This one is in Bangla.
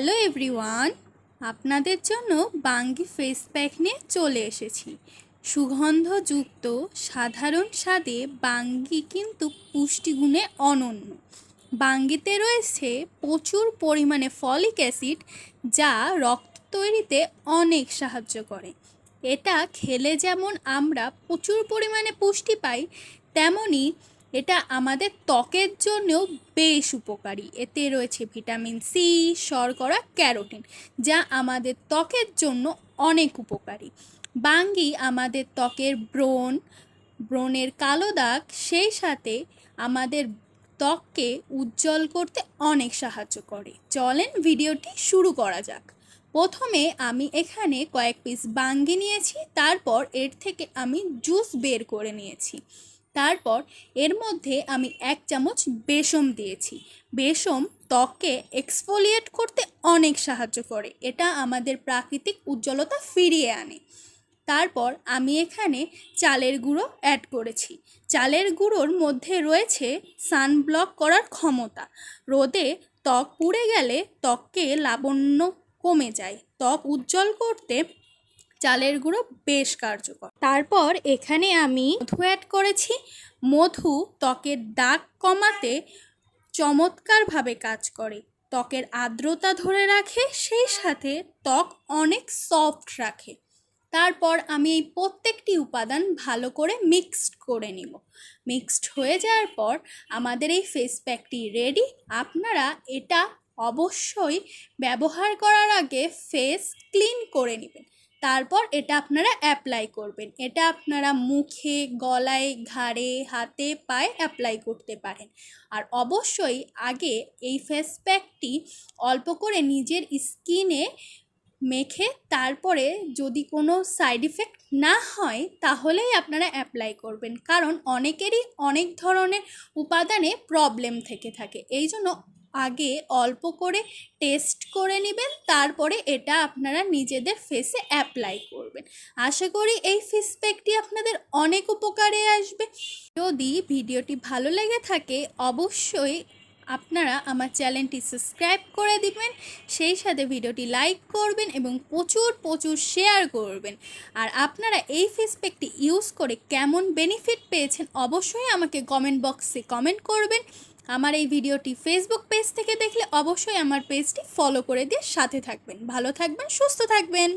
হ্যালো এভরিওয়ান, আপনাদের জন্য বাঙ্গি ফেস প্যাক নিয়ে চলে এসেছি। সুগন্ধযুক্ত, সাধারণ স্বাদে বাঙ্গি কিন্তু পুষ্টিগুণে অনন্য। বাঙ্গিতে রয়েছে প্রচুর পরিমাণে ফলিক অ্যাসিড যা রক্ত তৈরিতে অনেক সাহায্য করে। এটা খেলে যেমন আমরা প্রচুর পরিমাণে পুষ্টি পাই তেমনই এটা আমাদের ত্বকের জন্যও বেশ উপকারী। এতে রয়েছে ভিটামিন সি শর্করা, ক্যারোটিন, যা আমাদের ত্বকের জন্য অনেক উপকারী। বাঙ্গি আমাদের ত্বকের ব্রণ, ব্রণের কালো দাগ, সেই সাথে আমাদের ত্বককে উজ্জ্বল করতে অনেক সাহায্য করে। চলেন ভিডিওটি শুরু করা যাক। প্রথমে আমি এখানে কয়েক পিস বাঙ্গি নিয়েছি, তারপর এর থেকে আমি জুস বের করে নিয়েছি। তারপর এর মধ্যে আমি এক চামচ বেসম দিয়েছি। বেসম ত্বককে এক্সফোলিয়েট করতে অনেক সাহায্য করে। এটা আমাদের প্রাকৃতিক উজ্জ্বলতা ফিরিয়ে আনে। তারপর আমি এখানে চালের গুঁড়ো অ্যাড করেছি। চালের গুঁড়োর মধ্যে রয়েছে সানব্লক করার ক্ষমতা। রোদে ত্বক পুড়ে গেলে ত্বককে লাবণ্য কমে যায়। ত্বক উজ্জ্বল করতে চালের গুঁড়ো বেশ কার্যকর। তারপর এখানে আমি মধু অ্যাড করেছি। মধু ত্বকের দাগ কমাতে চমৎকারভাবে কাজ করে। ত্বকের আর্দ্রতা ধরে রাখে, সেই সাথে ত্বক অনেক সফট রাখে। তারপর আমি এই প্রত্যেকটি উপাদান ভালো করে মিক্সড করে নিব। মিক্সড হয়ে যাওয়ার পর আমাদের এই ফেস প্যাকটি রেডি আপনারা এটা অবশ্যই ব্যবহার করার আগে ফেস ক্লিন করে নেবেন। তারপর এটা আপনারা অ্যাপ্লাই করবেন। এটা আপনারা মুখে, গলায়, ঘাড়ে, হাতে, পায়ে অ্যাপ্লাই করতে পারেন। আর অবশ্যই আগে এই ফেস প্যাকটি অল্প করে নিজের স্কিনে মেখে তারপরে যদি কোনো সাইড ইফেক্ট না হয় তাহলেই আপনারা অ্যাপ্লাই করবেন। কারণ অনেকেরই অনেক ধরনের উপাদানে প্রবলেম থেকে থাকে। এই জন্য আগে অল্প করে টেস্ট করে নেবেন, তারপরে এটা আপনারা নিজেদের ফেসে অ্যাপ্লাই করবেন। আশা করি এই ফেস প্যাকটি আপনাদের অনেক উপকারে আসবে। যদি ভিডিওটি ভালো লেগে থাকে, অবশ্যই আপনারা আমার চ্যানেলটি সাবস্ক্রাইব করে দিবেন, সেই সাথে ভিডিওটি লাইক করবেন এবং প্রচুর প্রচুর শেয়ার করবেন। আর আপনারা এই ফেস প্যাকটি ইউজ করে কেমন বেনিফিট পেয়েছেন, অবশ্যই আমাকে কমেন্ট বক্সে কমেন্ট করবেন। আমার এই ভিডিওটি ফেসবুক পেজ থেকে দেখলে অবশ্যই আমার পেজটি ফলো করে দিয়ে সাথে থাকবেন। ভালো থাকবেন, সুস্থ থাকবেন।